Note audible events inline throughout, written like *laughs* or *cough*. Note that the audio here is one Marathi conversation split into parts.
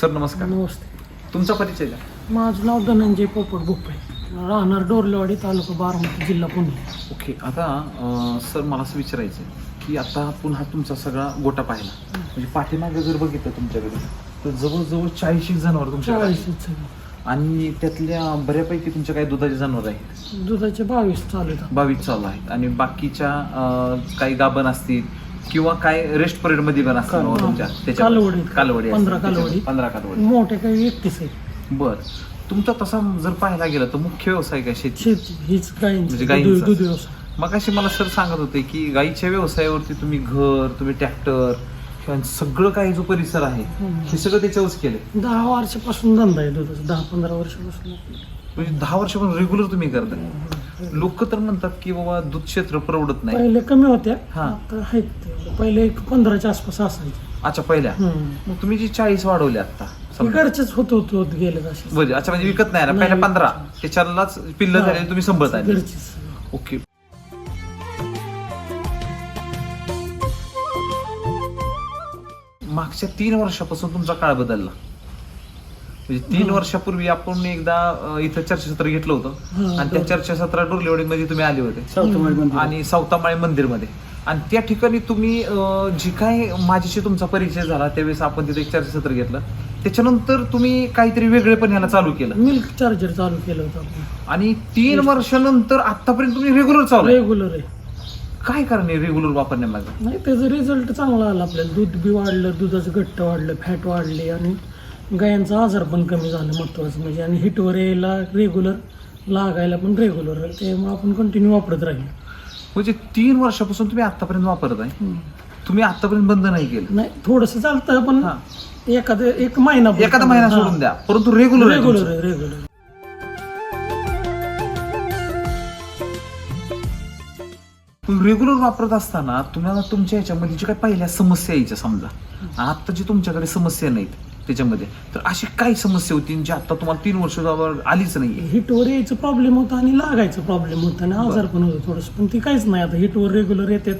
सर नमस्कार. नमस्ते. तुमचा परिचय द्या. माझं नाव धनंजय पोपट भोपळे राहणार डोरलेवाडी तालुका बारामती जिल्हा पुणे. ओके आता अं, सर मला असं विचारायचं आहे की आता पुन्हा तुमचा सगळा गोटा पाहिला. म्हणजे पाठीमागे जर बघितलं तुमच्याकडे तर जवळजवळ चाळीशी जनावर तुमच्याकडे आहेत. चाळीस आणि त्यातल्या बऱ्यापैकी तुमच्या काही दुधाचे जनावर आहेत. दुधाचे बावीस चालू आहेत. बावीस चालू आहेत. आणि बाकीच्या अं, काही गाभण असतील किंवा काय रेस्ट परेडमध्ये पण बाबा तुमच्या. कालवडी. कालवडी पंधरा. कालवडी. पंधरा कालवडी. मोठे काही एकतीस आहेत. बर. तुमचा तसा जर पाहायला गेला तर मुख्य व्यवसाय काय? शेती. शेती. हीच म्हणजे गायींची गायींचं. दूध दूध व्यवसाय. मग अशी मला सर सांगत होते की गाईच्या व्यवसायावरती तुम्ही घर तुम्ही ट्रॅक्टर किंवा सगळं काही जो परिसर आहे हम्म. हे सगळं त्याच्यावरच केलंय. दहा वर्षापासून धंदा आहे दुधाचा. दहा पंधरा वर्षापासून. म्हणजे दहा वर्षापासून रेग्युलर तुम्ही करताय. लोक तर म्हणतात की बाबा दूध क्षेत्र परवडत नाही. पहिले कमी होत्या. हा. आता आहेत ते. पहिले एक पंधराच्या आसपास असायचे. अच्छा पहिल्या. हम्म. मग तुम्ही जी चाळीस वाढवले आता समजा. घरचेच होत होत होत गेले असे बरं अच्छा म्हणजे विकत नाही ना पहिल्या पंधरा. त्याच्यालाच पिल्ल. झाले तुम्ही संभळत आहे घरचीच ओके. मागच्या तीन वर्षापासून तुमचा काळ बदलला. म्हणजे तीन. वर्षापूर्वी आपण एकदा इथं चर्चासत्र घेतलं होतं. आणि त्या बरोबर. चर्चासत्रा डोरलेवाडी मध्ये तुम्ही आले होते. सावतामाळी मंदिर. आणि सावतामाळी मंदिरमध्ये. आणि त्या ठिकाणी तुम्ही जी काय माझ्याशी तुमचा परिचय झाला त्यावेळेस आपण तिथे एक चर्चासत्र घेतलं. त्याच्यानंतर तुम्ही काहीतरी वेगळेपण ह्याला चालू केलं. मिल्क चार्जर चालू केलं होतं आपण. आणि तीन वर्षानंतर आतापर्यंत तुम्ही रेग्युलर चालू. रेग्युलर आहे. काय कारण आहे रेग्युलर वापरण्यामागे? नाही त्याचा रिझल्ट चांगला आला आपल्याला. दूध बी वाढलं दुधाचं घट्ट वाढलं फॅट वाढले आणि गायांचा आजार पण कमी झाला महत्वाचं म्हणजे आणि हिटवर यायला रेग्युलर लागायला पण रेग्युलर त्यामुळे आपण कंटिन्यू वापरत राहील. म्हणजे तीन वर्षापासून तुम्ही आतापर्यंत वापरत आहे. तुम्ही आतापर्यंत बंद नाही केलं. नाही थोडस चालतं पण. एखादं एक महिना एखादा महिना सोडून द्या. परंतु रेग्युलर रेग्युलर रेग्युलर रेग्युलर वापरत असताना तुम्हाला तुमच्या ह्याच्यामध्ये जी काय पहिल्या समस्या यायच्या समजा. आता जी तुमच्याकडे समस्या नाहीत त्याच्यामध्ये. तर अशी काय समस्या होती जी आता तुम्हाला तीन वर्ष आलीच नाहीये. हिटवर यायचं प्रॉब्लेम होता आणि लागायचं प्रॉब्लेम होता आणि आजार पण होतं थोडंसं. पण ती काहीच नाही. आता हिटवर रेग्युलर येतात.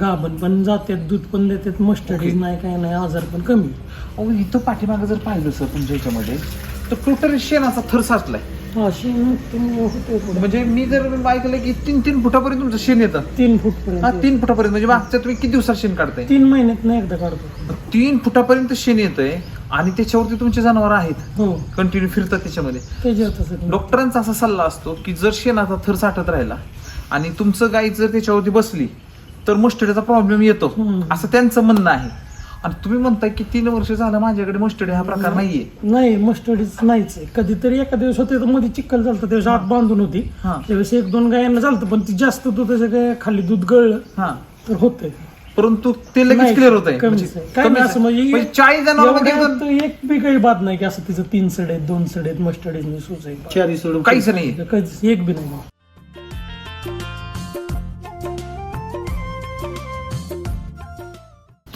गाभण पण जातात दूध पण देतात मस्टडीज नाही काय नाही आजार पण कमी. अहो इथं पाठीमागं जर पाहिलं सर तुमच्या ह्याच्यामध्ये तर टोटल शेणाचा थर साचलाय. हा होते पुढे म्हणजे मी जर ऐकलं की तीन तीन फुटापर्यंत तुमचं शेण येतं. तीन फूट हा पर्यंत तीन फुटापर्यंत म्हणजे मागच्या तुम्ही किती दिवसात शेण काढताय? तीन महिन्यात नाही एकदा काढतो. तीन फुटापर्यंत शेण येतंय आणि त्याच्यावरती तुमचे जनावर आहेत. हो. कंटिन्यू फिरतात त्याच्यामध्ये. डॉक्टरांचा असा सल्ला असतो की जर शेणाचा थर साठत राहिला आणि तुमचं गाय जर त्याच्यावरती बसली तर मस्टडीचा प्रॉब्लेम येतो. हम्म. असं त्यांचं म्हणणं आहे. आणि तुम्ही म्हणताय की तीन वर्ष झालं माझ्याकडे मस्टडी हा प्रकार नाहीये. नाही मस्टडीच नाहीच आहे. कधीतरी एका दिवस होते तर मध्ये चिखल झालं त्यावेळेस आत बांधून होती. हा. त्यावेळेस एक दोन गायांना झालं पण ती जास्त दुधाचं काय खाली दूध गळलं. हा. तर होतंय. परंतु ते लगेच नाही, क्लिअर होत आहे कमीच आहे. काय नाही असं म्हणजे चाळीस जनावरांमध्ये एवढ्यात एकदम एक बी काही बात नाही की असं तिचं तीन सड आहेत दोन सड आहेत मस्टडीज चारी सोडून काहीच नाही एक बी नाही.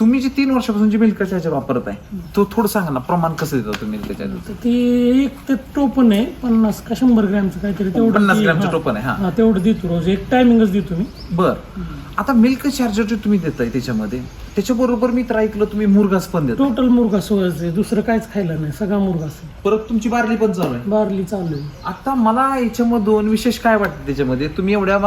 तुम्ही जे तीन वर्षापासून जे मिल्क चार्जर वापरत आहे तो थोडं सांगा ना प्रमाण कसं देतो तुम्ही मिल्क चार्जर तर ती एक ते टोपन आहे पन्नास का शंभर ग्रॅमचं काहीतरी तेवढं पन्नास ती- ग्रॅमचं हा. टोपण आहे हा. हा तेवढं देतो रोज. एक टायमिंगच देतो मी. बर. आता मिल्क चार्जर जे तुम्ही देताय त्याच्यामध्ये त्याच्याबरोबर मी तर ऐकलं तुम्ही मुरगास पण देता. टोटल मुरगा सोयाच आहे. दुसरं काहीच खायला नाही. सगळा मुरगाच आहे. परत तुमची बारली पण चालू आहे. बारली चालू आहे. आता मला याच्यामधून विशेष काय वाटतं त्याच्यामध्ये? तुम्ही एवढ्या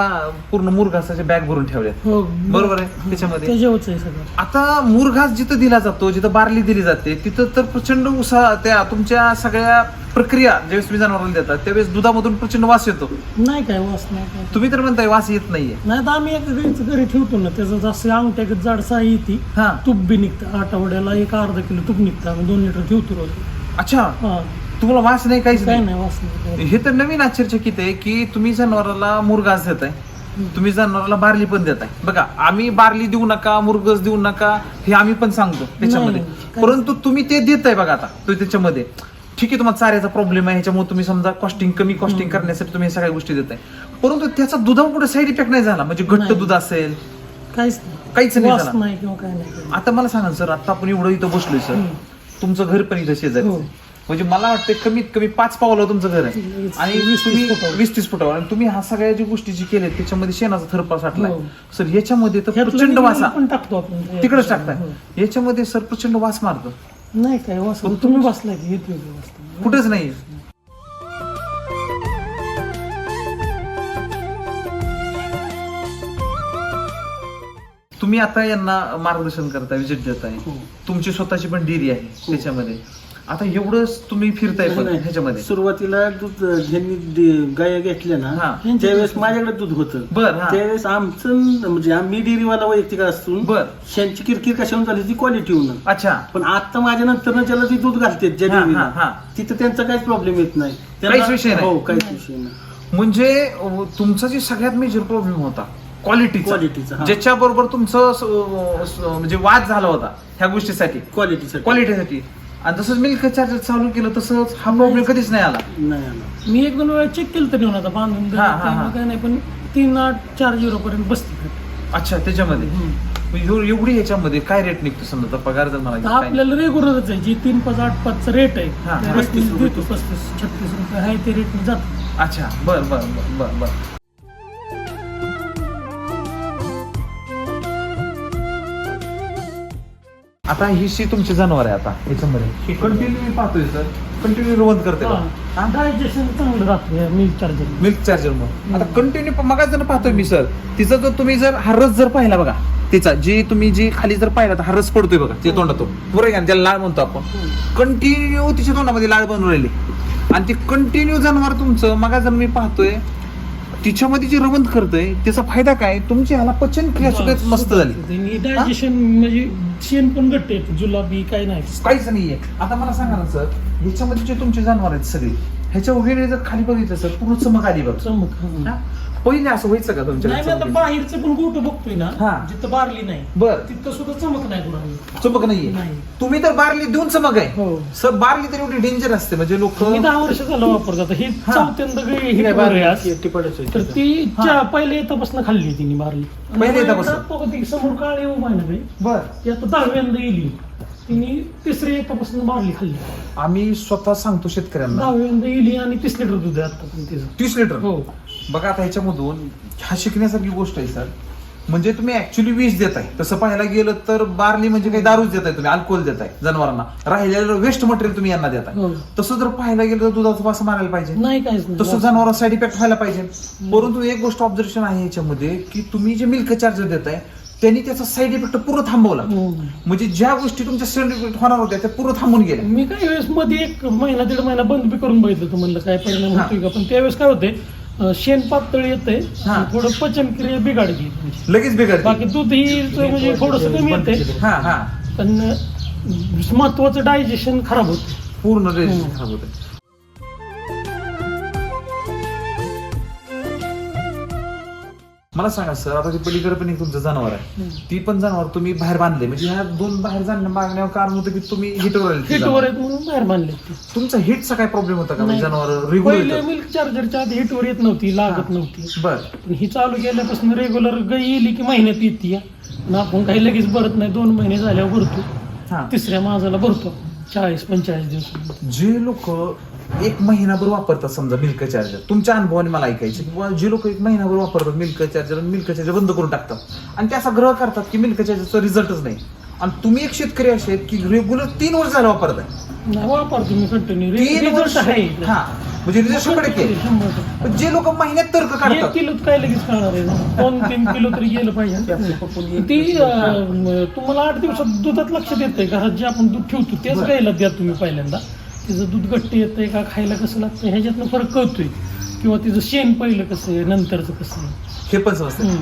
पूर्ण मुरघासाच्या बॅग भरून ठेवल्यात. हो. बरोबर आहे त्याच्यामध्ये. त्याच्यावरच आहे सगळं. आता मुरघास जिथं दिला जातो जिथं बारली दिली जाते तिथं तर प्रचंड उसा त्या तुमच्या सगळ्या प्रक्रिया ज्यावेळेस तुम्ही जनावरांना देतात त्यावेळेस दुधामधून प्रचंड वास येतो. नाही काय वास नाही काय. तुम्ही तर म्हणताय वास येत नाहीये. नाही तर आम्ही एक घरीच घरी ठेवतो ना त्याचं जसं अंगठ्यात जाड साई येते हा. तूप बी निघतं. आठवड्याला एक अर्धा किलो तूप निघतं. आम्ही दोन लिटर ठेवतो रोज. अच्छा. हा. तुम्हाला वास नाही काहीच काय नाही? नाही वास नाही. हे तर नवीन आश्चर्यचकित आहे की तुम्ही जनावराला मुरगास देताय. तुम्ही जनावराला बारली पण देताय. बघा आम्ही बारली देऊ नका मुरगस देऊ नका हे आम्ही पण सांगतो त्याच्यामध्ये. नाही, परंतु तुम्ही ते देताय बघा आता तो त्याच्यामध्ये. ठीक आहे तुम्हाला चाऱ्याचा प्रॉब्लेम आहे ह्याच्यामुळे तुम्ही समजा कॉस्टिंग कमी कॉस्टिंग करण्यासाठी तुम्ही सगळ्या गोष्टी देताय. परंतु त्याचा दुधावर कुठे साईड इफेक्ट नाही झाला? म्हणजे घट्ट नाही. दूध असेल? काहीच नाही. काहीच नाही वास झाला. नाही किंवा काय नाही आता मला सांगा सर आता आपण एवढं इथं बसलोय सर. तुमचं घर पण इथं शेजारी. हो. म्हणजे मला वाटतं कमीत कमी पाच पावलं तुमचं घर आहे. वीस- आणि वीस- तीस फुटावर. वीस तीस फुटावर आणि तुम्ही ह्या सगळ्या ज्या गोष्टी जी केल्या त्याच्यामध्ये शेणाचा थरपा साठलाय हो. सर याच्यामध्ये तर ह्यातलं प्रचंड निघालं वासा पण टाकतो आपण. तिकडेच टाकताय. हो. याच्यामध्ये सर प्रचंड वास मारतो. नाही काय वासरू तुम्ही बसलाय की येतोय की बसला कुठेच नाही तुम्ही आता यांना मार्गदर्शन करताय विजिट देताय. हो. तुमची स्वतःची पण डेअरी आहे त्याच्यामध्ये. आता एवढंच तुम्ही फिरताय पण नाही, ह्याच्यामध्ये. सुरुवातीला दूध ज्यांनी दे- गाया घेतल्या हा. ना त्यावेळेस माझ्याकडे दूध होतं. बर हा. त्यावेळेस आमचं म्हणजे आम्ही डेअरीवाला वैयक्तिक असून बर. त्यांची किरकिर कशावरून झाली ती क्वालिटी होऊन. अच्छा. पण आता माझ्या नंतर ज्याला ती दूध घालते ज्या हा, हा, हा. तिथं त्यांचा काहीच प्रॉब्लेम येत नाही. त्यांना- काहीच विषय नाही. हो काहीच विषय नाही. म्हणजे अं, तुमचा जे सगळ्यात मेजर प्रॉब्लेम होता क्वालिटीचा क्वालिटीचा हा. ज्याच्या बरोबर तुमचं स- स- म्हणजे वाद झाला होता ह्या गोष्टीसाठी. क्वालिटीसाठी क्वालिटीसाठी आणि जसं मिल्क चार्जर चालू केलं तसंच हा प्रॉब्लेम कधीच नाही आला. नाही आला. मी एक दोन वेळा चेक केलं तरी आता बांधून दिलं, हा, हा, हा. काय नाही पण तीन आठ चार झिरो पर्यंत बसते अच्छा त्याच्यामध्ये. मग एव- एवढी ह्याच्यामध्ये काय रेट निघतो समजा? पगार जर मला तर काय- आपल्याला रेग्युलरच आहे जी तीन पाच आठ पाचचा रेट आहे हा, त्या देतो पस्तीस छत्तीस रुपये आहे ते रेट जात. अच्छा बर बर बर बर. आता ही शी तुमची जनावर आहे आता याच्यामध्ये. कंटिन्यू मी पाहतोय सर कंटिन्यू रवंत करते का? हा? डायजेशन चांगलं राहतं मिल्क चार्जर मिल्क चार्जर मग आता कंटिन्यू मगा जर पाहतोय मी सर तिचा जर तुम्ही जर हा रस जर पाहिला बघा तिचा जी तुम्ही जी खाली जर पाहिला तर हा रस पडतोय बघा तिच्या तोंडातून. बरोबर आहे का त्याला लाळ म्हणतो आपण. कंटिन्यू तिच्या तोंडामध्ये लाळ बनवून राहिली आणि ती कंटिन्यू जनावर तुमचं मगा जर मी पाहतोय तिच्यामध्ये जे रवंत करतोय त्याचा फायदा काय? तुमची ह्याला पचन क्रिया सगळ्यात मस्त झाली. डायजेशन म्हणजे शेण पण घट्ट येते जुलाबी काय नाही. काहीच नाहीये आता मला सांगा ना सर ह्याच्यामध्ये जे तुमचे जनावर आहेत सगळे ह्याच्या वगैरे जर खाली बघितलं सर पूर्ण चमक आली बघ. चमक हा. हा? पहिले असं व्हायचं का तुमच्या नाही मी आता बाहेरचं पण गोट बघतोय ना हा. जिथं बारली नाही बर. तिथं सुद्धा चमक नाही कुणाला. चमक नाहीये? नाही. तुम्ही तर बारली देऊन चमक आहे. हो. सर बारली तर एवढी डेंजर असते म्हणजे लोक मी दहा वर्ष झालं वापरत आता हे हा. चौथ्यांदा गळी हे आज. तर ती हा. च्या- पहिल्या येतापासून खाल्ली तिने बारली. पहिल्या येतापासून? आणि बघा ती समोर काळे उभा आहे ना बाई, बर. ती आता दहाव्यांदा येली तिने तिसऱ्या येतापासून बारली खाल्ली. आम्ही स्वतः सांगतो शेतकऱ्यांना. दहाव्यांदा येली आणि तीस लिटर दूध आहे आता पण तिचं. तीस लिटर? हो. बघा आता ह्याच्यामधून ह्या शिकण्यासारखी गोष्ट आहे सर. म्हणजे तुम्ही ऍक्च्युली विष देताय. तसं पाहायला गेलं तर बारली म्हणजे काही दारूच देताय तुम्ही अल्कोहोल देताय जनावरांना. राहिलेलं वेस्ट मटेरियल तुम्ही यांना देताय. हो. तसं जर पाहायला गेलं तर दुधाचा वास मारायला पाहिजे. नाही नाही. तसं जनावर साईड इफेक्ट व्हायला पाहिजे. परंतु एक गोष्ट ऑब्झर्वेशन आहे याच्यामध्ये की तुम्ही जे मिल्क चार्जर देताय त्यांनी त्याचा साईड इफेक्ट पूर्ण थांबवला. हम्म. म्हणजे ज्या गोष्टी तुमच्या साईड इफेक्ट होणार होत्या त्या पूर्ण थांबून गेल्या. मी काही वेळेस मध्ये एक महिना दीड महिना बंद बी करून बघितलं होतं म्हणलं काय परिणाम हा. होतोय का? पण त्यावेळेस काय होते शेण पातळ येते हा. थोडं पचनक्रिया बिघाडली त्यांची. लगेच बिघडते बाकी दूध ही म्हणजे थोडस कमी येते हा हा पण महत्वाचं डायजेशन खराब होते पूर्ण. खराब होते मला सांगा सर आता ते पलीकडे पण एक तुमचं जनावर आहे. ती पण जनावर तुम्ही बाहेर बांधले. म्हणजे ह्या दोन बाहेर जाणं बांधण्यावर कारण होतं की तुम्ही हिटवर आले ते हिटवर जनावर. आहेत म्हणून बाहेर बांधले ते. तुमचा हिटचा काय प्रॉब्लेम होता का? म्हणजे नाही. जनावर पहिले रेग्युलर मिल्क चार्जरच्या आधी हिटवर येत नव्हती लागत नव्हती. बर. पण ही चालू केल्यापासून रेग्युलर गई येली की महिन्यात येते आणि आपण काही लगेच भरत नाही. दोन महिने झाल्यावर भरतो. हा. तिसऱ्या माझाला भरतो. चाळीस पंचेचाळीस दिवस जे लोक एक महिनाभर वापरतात समजा मिल्क चार्जर तुमच्या अनुभवाने मला ऐकायचं की बुवा जे लोक एक महिनाभर वापरतात मिल्क चार्जर आणि मिल्क चार्जर बंद करून टाकतात. आणि ते असा ग्रह करतात की मिल्क चार्जरचा रिझल्टच नाही. आणि तुम्ही एक शेतकरी असे आहेत की रेग्युलर तीन वर्ष झालं वापरताय. नाही वापरतो मी कंटिन्यू तीन वर्ष रिझल्ट आहे हा म्हणजे रिझल्ट शंभर टक्के. जे लोक महिन्यात तर्क काढतात. किलो काय लगेच कळणार आहे? दोन तीन किलो तरी गेलं पाहिजे. *laughs* ती तुम्हाला आठ दिवसात दुधात लक्षात येतंय घरात जे आपण दूध ठेवतो तेच. गायला द्या तुम्ही पहिल्यांदा. तिचं दूध घट्ट येतंय का खायला कसं लागतं ह्याच्यातनं फरक कळतोय. किंवा तिचं शेण पहिलं कसं आहे नंतरचं कसं आहे. हे पण समजतं हम्म.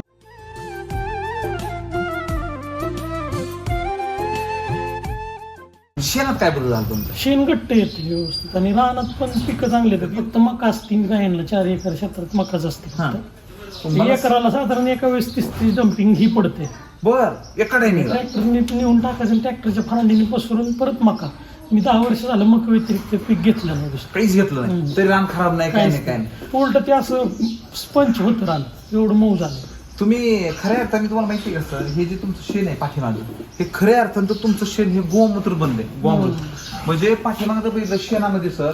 शेणात काय बदल झाला तुमचा? शेण घट्ट येते व्यवस्थित. आणि रानात पण पिकं चांगले येतात. फक्त मका असते गायांना चार एकर क्षेत्रात मकाच असते हा. फक्त. मला- ती एकराला साधारण एका वेळेस तीस तीस डम्पिंग ही पडते बर एकडे निघाला. ट्रॅक्टरने नेऊन टाकायचं आणि ट्रॅक्टरच्या फांदीने पसरून परत मका. मी दहा वर्ष झालं मका व्यतिरिक्त पीक घेतलं नाही दुसरं. काहीच घेतलं नाही. तरी रान खराब नाही काय नाही काय नाही. उलट ते असं स्पंच होतं रान. एवढं मऊ झालं. तुम्ही खऱ्या अर्थाने तुम्हाला माहिती आहे का सर? हे जे तुमचं शेण आहे पाठीमागे हे खऱ्या अर्थानं तर तुमचं शेण हे गोमूत्र बनलंय गोमूत्र. म्हणजे पाठीमागे जर बघितलं शेणामध्ये सर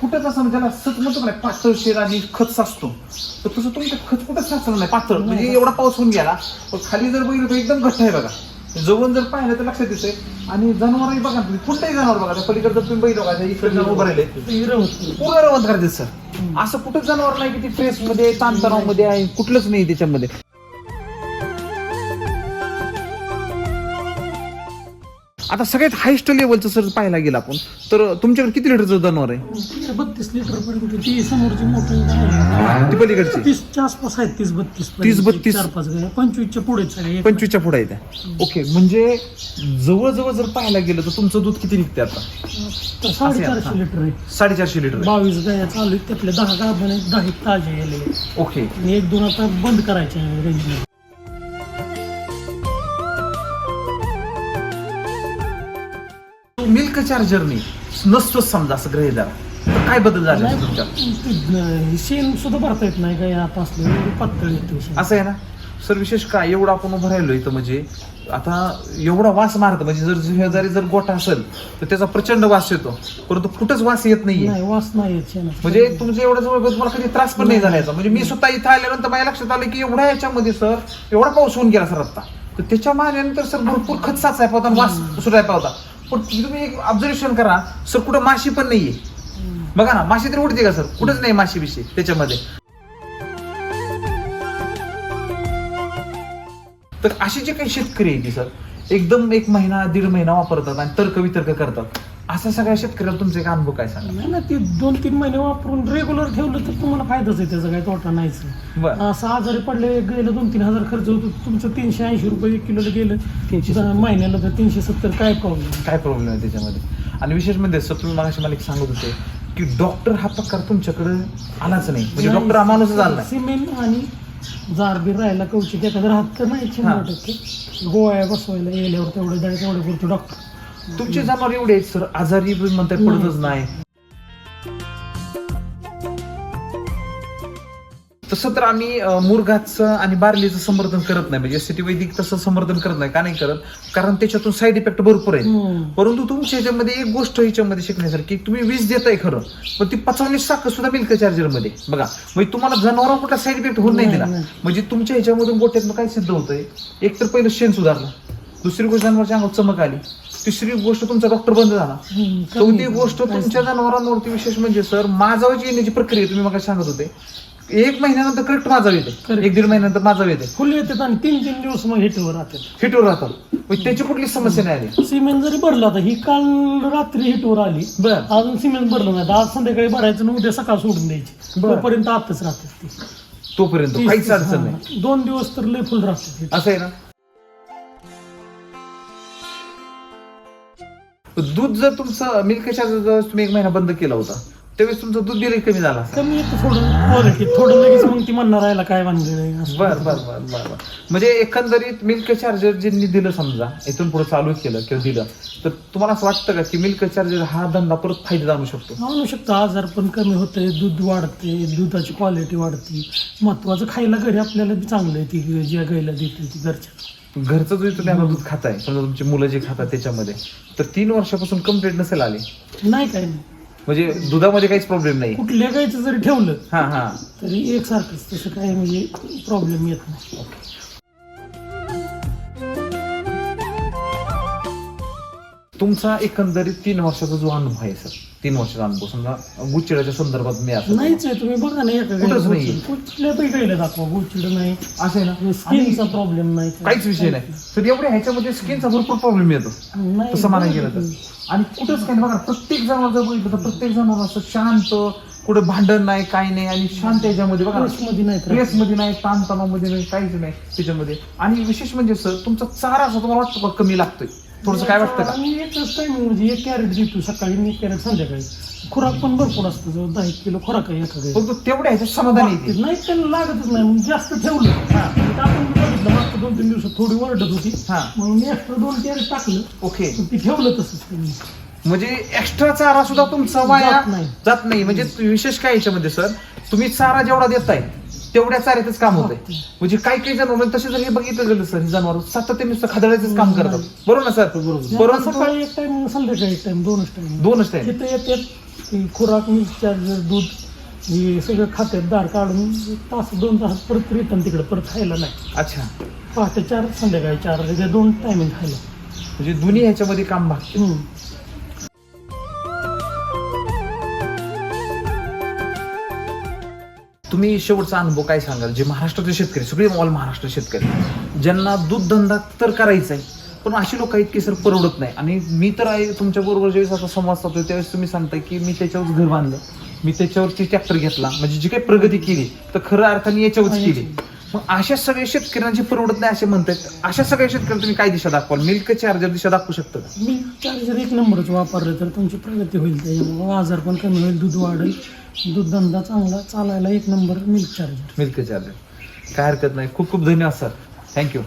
कुठंच असं म्हणजे त्याला म्हणतो नाही पातळ शेण आणि खत साचतो. तर तसं तुमचं खत कुठंच साचलं नाही पातळ. म्हणजे एवढा पाऊस होऊन गेला. पण खाली जर बघितलं तर एकदम घट्ट आहे बघा. जवळून जर पाहिलं तर लक्षात येते आणि जनावरही बघा ना तुम्ही कोणतंही जनावर बघा त्या पलीकडे जर तुम्ही बघितलं का इकडे जनावर उभं राहिले. पूर्ण रवंत करते सर असं कुठंच जनावर नाही की ती फ्रेशमध्ये ताणतणावमध्ये आहे कुठलंच नाही त्याच्यामध्ये. आता सगळ्यात हायस्ट लेवलचं सर पाहायला गेलं आपण तर तुमच्याकडे किती लिटरचं जनावर आहे बत्तीस लिटर पर्यंत ती समोरची मोठी गाय आहे. ती पलीकडची तीसच्या आसपास आहेत तीस बत्तीस पर्यंत. 30, 32. चार पाच गाय पंचवीसच्या पुढे पंचवीसच्या पुढे त्या ओके म्हणजे जवळजवळ जर पाहायला गेलं तर तुमचं दूध किती निघते आता तर साडेचारशे. लिटर आहे साडेचारशे लिटर. बावीस गाया चालू आहेत त्यातले दहा गाभण आहेत दहा एक ताजे गेले ओके आणि एक दोन आता बंद करायचे रेंज मिल्क चार्जरनी नसतोच समजा असं ग्रहिदार तर काय बदल झाले शेण सुद्धा भरता येत नाही गाय आता असले एवढी पातळ येते शेण. असं आहे ना? सर विशेष काय? एवढं आपण उभं राहिलो इथं म्हणजे आता एवढा वास मारत म्हणजे जर शेजारी जर गोठा असेल तर त्याचा प्रचंड वास येतो. परंतु कुठंच वास येत नाहीये. नाही वास नाही येत शेणाचा. म्हणजे तुमचं एवढं जवळ तुम्हाला कधी त्रास पण नाही झाला याचा म्हणजे मी स्वतः इथं आल्यानंतर माझ्या लक्षात आलं की एवढ्या याच्यामध्ये सर एवढा पाऊस होऊन गेला सर आता तर त्याच्या मारल्यानंतर सर भरपूर खत साचाय होता आणि वास सुटायला होता पण तुम्ही एक ऑब्झर्वेशन करा. सर कुठं माशी पण नाहीये. बघा ना माशी तरी उडते का सर कुठंच नाही माशी बिशी त्याच्यामध्ये. तर अशी जे काही शेतकरी आहेत सर एकदम एक महिना दीड महिना वापरतात आणि तर्क वितर्क करतात. असा सगळ्या शेतकऱ्याला तुमचा एक अनुभव काय सांगा? नाही ना ते दोन तीन महिने वापरून रेग्युलर ठेवलं तर तुम्हाला फायदाच आहे त्याचा काही तोटा नाहीच बरं. असं आजारी पडले गेलं दोन तीन हजार खर्च होतो तुमचं तीनशे ऐंशी रुपये एक किलोला गेलं. तीनशे दहा महिन्याला तर तीनशे सत्तर काय प्रॉब्लेम काय प्रॉब्लेम आहे त्याच्यामध्ये? आणि विशेष म्हणजे सर तुम्ही मगाशी मला एक सांगत होते की डॉक्टर हा प्रकार तुमच्याकडे आलाच नाही. म्हणजे डॉक्टर हा माणूसच आला नाही. सिमेंट आणि जारबीर राहायला कौशिक एखादं राहत तर नाही. शंभर टक्के. गोळ्या बसवायला येल्यावर तेवढे द्या तेवढे करतो डॉक्टर तुमचे जनावर एवढे आहेत सर. आजारी पण म्हणताय पडतच नाही. तसं तर आम्ही मुरघाचं आणि बार्लीचं समर्थन करत नाही. म्हणजे सिटी वैदिक तसं समर्थन करत नाही का नाही करत? कारण त्याच्यातून साईड इफेक्ट भरपूर आहे हम्म. परंतु तुमच्या ह्याच्यामध्ये एक गोष्ट ह्याच्यामध्ये शिकण्यासारखी तुम्ही वीज देताय खरं पण ती पचवण्याची साखर सुद्धा मिल्क चार्जरमध्ये बघा म्हणजे तुम्हाला जनावर कुठला साईड इफेक्ट होत नाही दिला. म्हणजे तुमच्या ह्याच्यामधून गोट्यातनं काय सिद्ध होतंय? एक तर पहिलं शेण सुधारलं. दुसरी गोष्ट जनावरच्या अंगावर चमक आली. तिसरी गोष्ट तुमचा डॉक्टर बंद झाला. चौथी. गोष्ट तुमच्या जनावरांवरती विशेष म्हणजे सर माजावाची येण्याची प्रक्रिया तुम्ही मग सांगत होते एक महिन्यानंतर करेक्ट माजाव येते. एक दीड महिन्यानंतर माजाव येते. फुल येतात आणि तीन तीन दिवस मग हिटवर राहतात. हिटवर राहतात. त्याची कुठली समस्या नाही आली. सिमेंट जरी भरलं आता ही काल रात्री हिटवर आली. बर. अजून सिमेंट भरलं नाही. आज संध्याकाळी भरायचं आणि उद्या सकाळ सोडून द्यायची. तोपर्यंत आतच राहतात ती. तोपर्यंत काहीच अडचण नाही. दोन दिवस तर लय फुल राहतात. असं आहे ना? दूध जर तुमचं मिल्क जर तुम्ही एक महिना बंद केला होता त्यावेळेस तुमचं दूध बिल कमी झाला असेल. कमी येतं थोडं लगेच मग ती म्हणणार राहिला काय भानगड आहे असं. बर बर बर बर बर. म्हणजे एकंदरीत मिल्क चार्जर ज्यांनी दिलं समजा इथून पुढे चालू केलं किंवा दिलं तर तुम्हाला असं वाटतं का की मिल्क चार्जर हा धंदा परत फायदा आणू शकतो? आणू शकतो. आजार पण कमी होते दूध वाढते दुधाची क्वालिटी वाढते. महत्वाचं खायला घरी आपल्याला बी चांगलं आहे ती ज्या गायला देते ती घरच्या. घरचं जे तुम्ही आता दूध खाताय. समजा तुमची मुलं जे खातात त्याच्यामध्ये. तर तीन वर्षापासून कंप्लेंट नसेल आली. नाही काय नाही. म्हणजे दुधामध्ये काहीच प्रॉब्लेम नाही. कुठल्या गायचं जरी ठेवलं हा हा. तरी एकसारखंच तसं काय म्हणजे प्रॉब्लेम येत नाही. तुमचा एकंदरीत तीन वर्षाचा जो अनुभव आहे सर तीन वर्षाचा अनुभव समजा गुचिडाच्या संदर्भात मी असं नाहीच आहे तुम्ही बघा ना एका कुठंच गायला दाखवा गोचिड नाही. असं आहे ना? स्किनचा प्रॉब्लेम नाही. काहीच विषय नाही. तर एवढ्या ह्याच्यामध्ये स्किनचा भरपूर प्रॉब्लेम येतो. नाही तसं म्हणायला गेलं तर. आणि कुठंच काही नाही. बघा प्रत्येक जनावर जर बघितलं तर प्रत्येक जनावर असं शांत कुठे भांडण नाही काही नाही आणि शांत याच्यामध्ये बघा. मध्ये नाही तर. स्ट्रेस मध्ये नाही ताणतणावामध्ये नाही काहीच नाही त्याच्यामध्ये. आणि विशेष म्हणजे सर तुमचा चारा असा तुम्हाला वाटतो का कमी लागतोय? थोडस काय वाटतं का? आम्ही एकच टाइमिंग म्हणजे एक कॅरेट देतो सकाळी आणि एक कॅरेट संध्याकाळी. खुराक पण भरपूर असतं जवळ दहा एक किलो खुराक आहे एका. फक्त तेवढ्या ह्याच्यात समाधान येते नाही त्यांना लागतच नाही मग जास्त ठेवलं. आपण बघितलं मागच्या दोन तीन दिवसात थोडी वरडत होती. हा. म्हणून मी एक्स्ट्रा दोन कॅरेट टाकलं. ओके. पण ती ठेवलं तसंच त्यांनी. म्हणजे एक्स्ट्रा चारा सुद्धा तुमचा वाया जात नाही. जात नाही. म्हणजे विशेष काय याच्यामध्ये सर? तुम्ही चारा जेवढा देताय तेवढ्या चाऱ्यातच काम होत आहे म्हणजे काही काही जनावर तसे जर हे बघितलं गेलं सर हे जनावर सातत्याने नुसतं खादळायचंच काम करतात. बरोबर ना सर? परंतु सकाळी एक टाइम संध्याकाळी एक टाइम दोनच टाइम दोनच टाइम तिथं खुराक मिल्क चार्जर दूध हे सगळं खात्यात दार काढून तास दोन तास परत रिटर्न तिकडे परत खायला नाही. अच्छा. पहाटे चार संध्याकाळी चार दोन टायमिंग खायला. म्हणजे दोन्ही ह्याच्यामध्ये काम भागते. हम्म. तुम्ही शेवटचा अनुभव काय सांगाल? जे महाराष्ट्रातले शेतकरी सगळे ऑल महाराष्ट्र शेतकरी ज्यांना दूध धंदा तर करायचा आहे पण अशी लोक आहेत की सर परवडत नाही. आणि मी तर आहे तुमच्या बरोबर ज्यावेळेस आता संवाद साधतोय त्यावेळेस तुम्ही सांगताय की मी त्याच्यावर घर बांधलं. मी त्याच्यावरती ट्रॅक्टर घेतला. म्हणजे जी काही प्रगती केली तर खरं अर्थाने याच्यावरच. केली. मग अशा सगळ्या शेतकऱ्यांची परवडत नाही असे म्हणतात. अशा सगळ्या शेतकऱ्यांना तुम्ही काय दिशा दाखवाल? मिल्क चार्जर दिशा दाखवू शकता का? मी चार्जर एक नंबरच वापरलं तर तुमची प्रगती होईल त्याच्यामुळे आजार पण कमी होईल दूध वाढेल. दूध धंदा चांगला चालायला एक number milk charger milk charger काय हरकत नाही. खूप खूप धन्यवाद सर थँक्यू